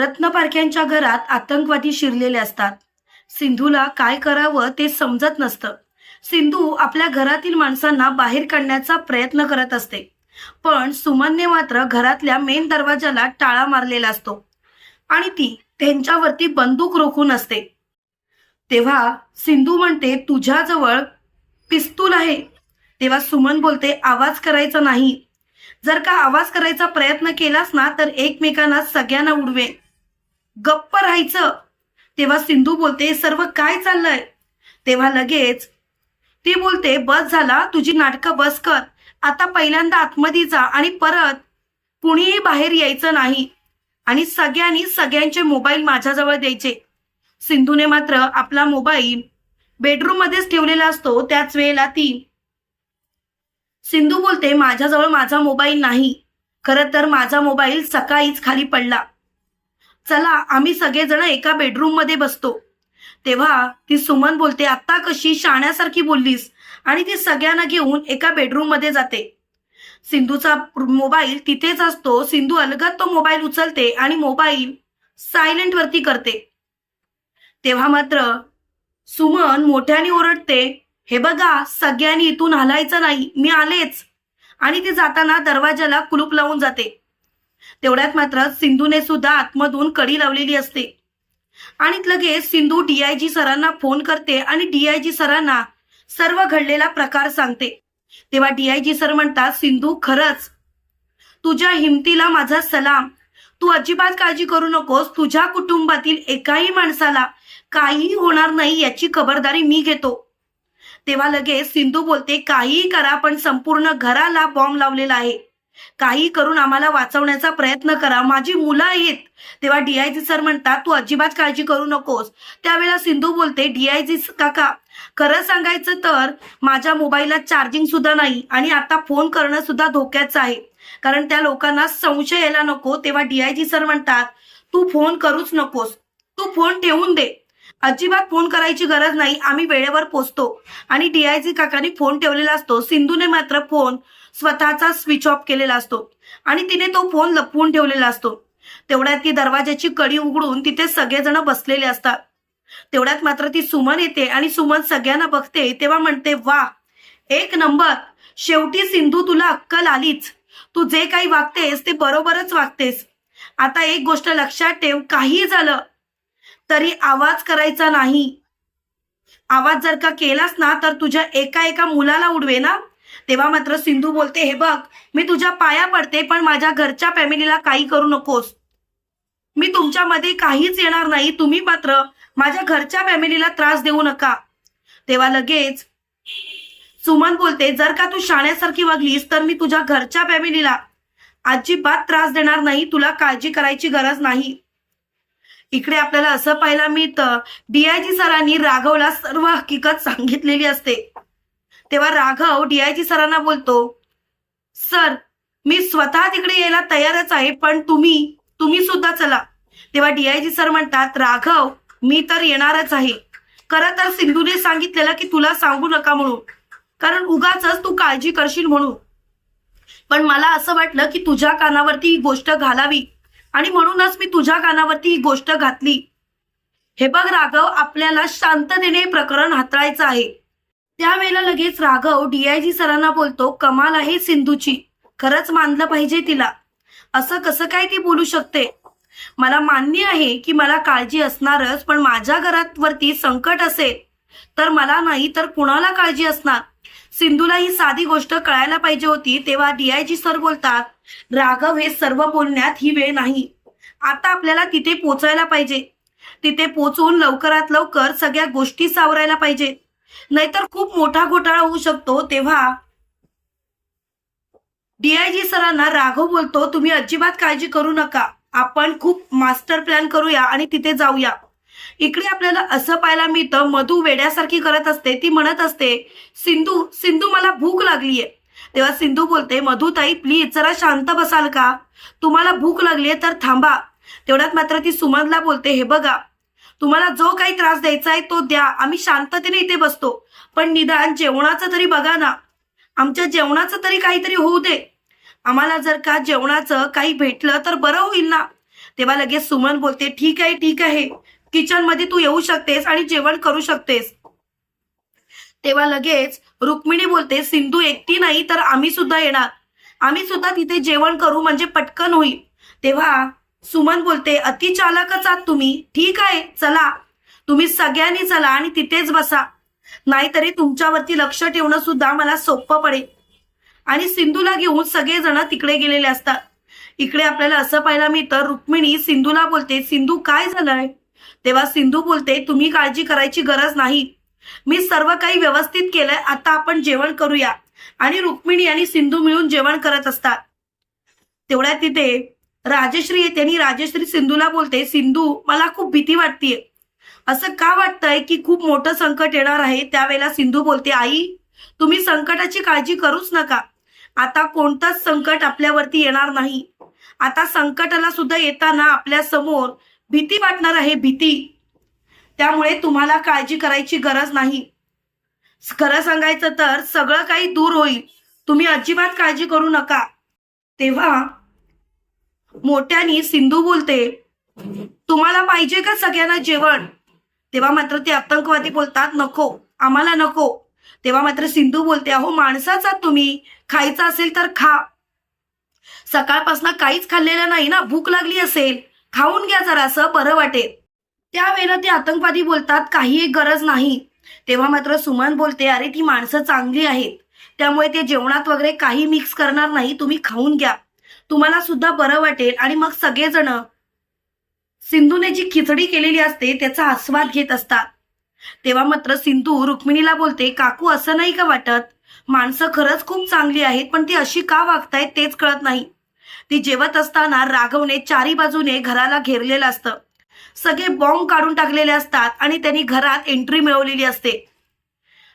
रत्नपारख्यांच्या घरात आतंकवादी शिरलेले असतात. सिंधूला काय करावं ते समजत नसतं. सिंधू आपल्या घरातील माणसांना बाहेर काढण्याचा प्रयत्न करत असते. पण सुमनने मात्र घरातल्या मेन दरवाजाला टाळा मारलेला असतो. आणि ती त्यांच्यावरती बंदूक रोखून असते. तेव्हा सिंधू म्हणते तुझ्याजवळ पिस्तूल आहे. तेव्हा सुमन बोलते आवाज करायचा नाही. जर का आवाज करायचा प्रयत्न केलास ना तर एकमेकांना सगळ्यांना उडवेन. गप्प राहायचं. तेव्हा सिंधू बोलते सर्व काय चाललंय? तेव्हा लगेच ती बोलते बस झाला तुझी नाटकं बस कर. आता पहिल्यांदा आतमध्ये जा आणि परत कुणीही बाहेर यायचं नाही आणि सगळ्यांनी सगळ्यांचे मोबाईल माझ्याजवळ द्यायचे. सिंधूने मात्र आपला मोबाईल बेडरूम मध्येच ठेवलेला असतो. त्याच वेळेला ती सिंधू बोलते माझ्याजवळ माझा मोबाईल नाही. खरं तर माझा मोबाईल सकाळीच खाली पडला. चला आम्ही सगळेजण एका बेडरूममध्ये बसतो. तेव्हा ती सुमन बोलते आता कशी शाण्यासारखी बोललीस? आणि ती सगळ्यांना घेऊन एका बेडरूममध्ये जाते. सिंधूचा मोबाईल तिथेच असतो. सिंधू अलगत तो मोबाईल उचलते आणि मोबाईल सायलेंट वरती करते. तेव्हा मात्र सुमन मोठ्याने ओरडते हे बघा सगळ्यांनी इथून हलायचं नाही मी आलेच. आणि ती जाताना दरवाजाला कुलूप लावून जाते. तेवढ्यात मात्र सिंधूने सुद्धा आतमधून कडी लावलेली असते. आणि लगेच सिंधू डीआयजी सरांना फोन करते आणि डीआयजी सरांना सर्व घडलेला प्रकार सांगते. तेव्हा डीआयजी सर म्हणतात सिंधू खरंच. तुझ्या हिमतीला माझा सलाम. तू अजिबात काळजी करू नकोस. तुझ्या कुटुंबातील एकाही माणसाला काहीही होणार नाही याची खबरदारी मी घेतो. तेव्हा लगेच सिंधू बोलते काहीही करा पण संपूर्ण घराला बॉम्ब लावलेला आहे. काही करून आम्हाला वाचवण्याचा प्रयत्न करा. माझी मुलं आहेत. तेव्हा डीआयजी सर म्हणतात तू अजिबात काळजी करू नकोस. त्यावेळेला सिंधू बोलते डीआयजी काका खरं सांगायचं तर माझ्या मोबाईलला चार्जिंग सुद्धा नाही आणि आता फोन करणं सुद्धा धोक्याचं आहे. कारण त्या लोकांना संशय यायला नको. तेव्हा डीआयजी सर म्हणतात तू फोन करूच नकोस. तू फोन ठेवून दे. अजिबात फोन करायची गरज नाही. आम्ही वेळेवर पोचतो. आणि डीआयजी काकांनी फोन ठेवलेला असतो. सिंधूने मात्र फोन स्वतःचा स्विच ऑफ केलेला असतो. आणि तिने तो फोन लपवून ठेवलेला असतो. तेवढ्यात ती दरवाजाची कडी उघडून तिथे सगळेजण बसलेले असतात. तेवढ्यात मात्र ती सुमन येते आणि सुमन सगळ्यांना बघते तेव्हा म्हणते वा एक नंबर. शेवटी सिंधू तुला अक्कल आलीच. तू जे काही वागतेस ते बरोबरच वागतेस. आता एक गोष्ट लक्षात ठेव काही झालं तरी आवाज करायचा नाही. आवाज जर का केलास ना तर तुझ्या एका एका मुलाला उडवे ना. तेव्हा मात्र सिंधू बोलते हे बघ मी तुझ्या पाया पडते पण माझ्या घरच्या फॅमिलीला काही करू नकोस. मी तुमच्यामध्ये काहीच येणार नाही तुम्ही मात्र माझ्या घरच्या फॅमिलीला त्रास देऊ नका. तेव्हा लगेच सुमन बोलते जर का तू शाण्यासारखी वागलीस तर मी तुझ्या घरच्या फॅमिलीला अजिबात त्रास देणार नाही तुला काळजी करायची गरज नाही. इकडे आपल्याला असं पाहायला मिळतं डीआयजी सरांनी राघवला सर्व हकीकत सांगितलेली असते. तेव्हा राघव डीआयजी सरांना बोलतो सर मी स्वतः तिकडे यायला तयारच आहे पण तुम्ही तुम्ही सुद्धा चला. तेव्हा डीआयजी सर म्हणतात राघव मी तर येणारच आहे. खरं तर सिंधूने सांगितलेलं की तुला सांगू नका म्हणून कारण उगाच तू काळजी करशील म्हणून. पण मला असं वाटलं की तुझ्या कानावरती ही गोष्ट घालावी आणि म्हणूनच मी तुझ्या कानावरती ही गोष्ट घातली. हे बघ राघव आपल्याला शांततेने प्रकरण हाताळायचं आहे. त्यावेळेला लगेच राघव डीआयजी सरांना बोलतो कमाल आहे सिंधूची. खरंच मानलं पाहिजे तिला. असं कसं काय ती बोलू शकते? मला मान्य आहे की मला काळजी असणारच पण माझ्या घरात वरती संकट असेल तर मला नाही तर कुणाला काळजी असणार? सिंधूला ही साधी गोष्ट कळायला पाहिजे होती तेव्हा डीआयजी सर बोलतात राघव हे सर्व बोलण्यात ही वेळ नाही. आता आपल्याला तिथे पोचायला पाहिजे. तिथे पोचून लवकरात लवकर सगळ्या गोष्टी सावरायला पाहिजे. नाहीतर खूप मोठा घोटाळा होऊ शकतो. तेव्हा डीआयजी सरांना राघव बोलतो तुम्ही अजिबात काळजी करू नका. आपण खूप मास्टर प्लॅन करूया आणि तिथे जाऊया. इकडे आपल्याला असं पाहायला मिळतं मधू वेड्यासारखी करत असते ती म्हणत असते सिंधू सिंधू मला भूक लागलीये. तेव्हा सिंधू बोलते मधुताई प्लीज जरा शांत बसाल का? तुम्हाला भूक लागलीये तर थांबा. तेवढ्यात मात्र ती सुमनला बोलते हे बघा तुम्हाला जो काही त्रास द्यायचा आहे तो द्या. आम्ही शांततेने इथे बसतो. पण निदान जेवणाचं तरी बघा ना. आमच्या जेवणाचं तरी काहीतरी होऊ दे. आम्हाला जर का जेवणाचं काही भेटलं तर बरं होईल ना. तेव्हा लगेच सुमन बोलते ठीक आहे ठीक आहे. किचनमध्ये तू येऊ शकतेस आणि जेवण करू शकतेस. तेव्हा लगेच रुक्मिणी बोलते सिंधू एकटी नाही तर आम्ही सुद्धा येणार. आम्ही सुद्धा तिथे जेवण करू म्हणजे पटकन होईल. तेव्हा सुमन बोलते अति चालकच आहात तुम्ही. ठीक आहे चला. तुम्ही सगळ्यांनी चला आणि तिथेच बसा. नाहीतरी तुमच्यावरती लक्ष ठेवणं सुद्धा मला सोपं पडेल. आणि सिंधूला घेऊन सगळेजण तिकडे गेलेले असतात. इकडे आपल्याला असं पाहायला मिळतं रुक्मिणी सिंधूला बोलते सिंधू काय झालंय? तेव्हा सिंधू बोलते तुम्ही काळजी करायची गरज नाही. मी सर्व काही व्यवस्थित केलंय आता आपण जेवण करूया. आणि रुक्मिणी आणि सिंधू मिळून जेवण करत असतात. तेवढ्या तिथे राजश्री येते आणि राजश्री सिंधूला बोलते सिंधू मला खूप भीती वाटतेय. असं का वाटतंय की खूप मोठं संकट येणार आहे? त्यावेळेला सिंधू बोलते आई तुम्ही संकटाची काळजी करूच नका. आता कोणतंच संकट आपल्यावरती येणार नाही. आता संकटाला सुद्धा येताना आपल्यासमोर भीती वाटणार आहे भीती. त्यामुळे तुम्हाला काळजी करायची गरज नाही. खरं सांगायचं तर सगळं काही दूर होईल. तुम्ही अजिबात काळजी करू नका. तेव्हा मोठ्यानी सिंधू बोलते तुम्हाला पाहिजे का सगळ्यांना जेवण? तेव्हा मात्र ते आतंकवादी बोलतात नको आम्हाला नको. तेव्हा मात्र सिंधू बोलते अहो माणसाचा तुम्ही खायचं असेल तर खा. सकाळपासून काहीच खाल्लेलं नाही ना भूक लागली असेल खाऊन घ्या जरासं बरं वाटेल. त्यावेळेला ते आतंकवादी बोलतात काही एक गरज नाही. तेव्हा मात्र सुमन बोलते अरे ती माणसं चांगली आहेत त्यामुळे ते जेवणात वगैरे काही मिक्स करणार नाही तुम्ही खाऊन घ्या. तुम्हाला सुद्धा बरं वाटेल. आणि मग सगळेजण सिंधूने जी खिचडी केलेली असते त्याचा आस्वाद घेत असतात. तेव्हा मात्र सिंधू रुक्मिणीला बोलते काकू असं नाही का वाटत? माणसं खरंच खूप चांगली आहेत पण ती अशी का वागतायत तेच कळत नाही. ती जेवत असताना राघवने चारी बाजूने घराला घेरलेलं असतं. सगळे बॉम्ब काढून टाकलेले असतात आणि त्यांनी घरात एंट्री मिळवलेली असते.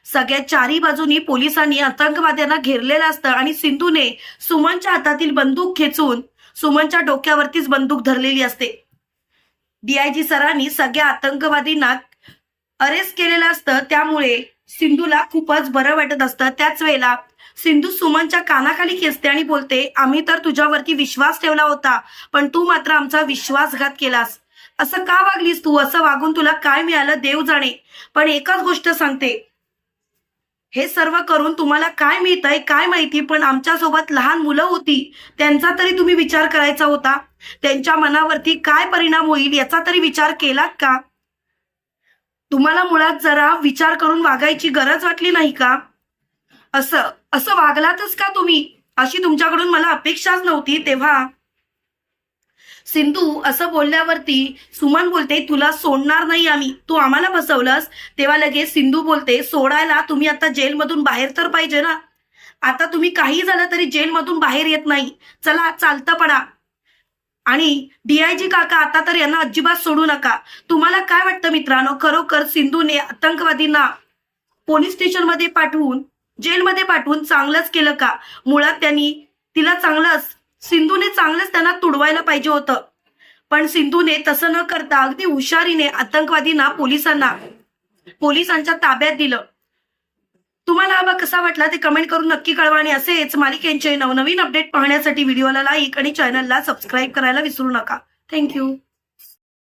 सगळ्या चारी बाजूनी पोलिसांनी आतंकवाद्यांना घेरलेलं असतं आणि सिंधूने सुमनच्या हातातील बंदूक खेचून सुमनच्या डोक्यावरतीच बंदूक धरलेली असते. डीआयजी सरांनी सगळ्या आतंकवादींना अरेस्ट केलेलं असतं. त्यामुळे सिंधूला खूपच बरं वाटत असतं. त्याच वेळेला सिंधू सुमनच्या कानाखाली खेचते आणि बोलते आम्ही तर तुझ्यावरती विश्वास ठेवला होता पण तू मात्र आमचा विश्वासघात केलास. असं का वागलीस तू? असं वागून तुला काय मिळालं? देव जाणे. पण एकच गोष्ट सांगते हे सर्व करून तुम्हाला काय मिळतंय काय माहिती पण आमच्यासोबत लहान मुलं होती त्यांचा तरी तुम्ही विचार करायचा होता. त्यांच्या मनावरती काय परिणाम होईल याचा तरी विचार केलात का? तुम्हाला मुळात जरा विचार करून वागायची गरज वाटली नाही का? असं असं वागलातच का तुम्ही? अशी तुमच्याकडून मला अपेक्षाच नव्हती तेव्हा. सिंधू असं बोलल्यावरती सुमन बोलते तुला सोडणार नाही आम्ही. तू आम्हाला फसवलंस तेव्हा लगेच सिंधू बोलते सोडायला तुम्ही आता जेलमधून बाहेर तर पाहिजे ना? आता तुम्ही काही झालं तरी जेलमधून बाहेर येत नाही. चला चालतं पडा. आणि डीआयजी काका आता तर यांना अजिबात सोडू नका. तुम्हाला काय वाटतं मित्रांनो? खरोखर सिंधूने आतंकवादींना पोलीस स्टेशनमध्ये पाठवून जेलमध्ये पाठवून चांगलंच केलं का? मुळात त्यांनी तिला चांगलंच सिंधूने चांगलंच त्यांना तुडवायला पाहिजे होतं. पण सिंधूने तसं न करता अगदी हुशारीने आतंकवादींना पोलिसांना पोलिसांच्या ताब्यात दिलं. तुम्हाला हा कसा वाटला ते कमेंट करून नक्की कळवा आणि असेच मालिकेंचे नवनवीन अपडेट पाहण्यासाठी व्हिडिओला लाईक आणि चॅनलला सबस्क्राईब करायला विसरू नका. थँक्यू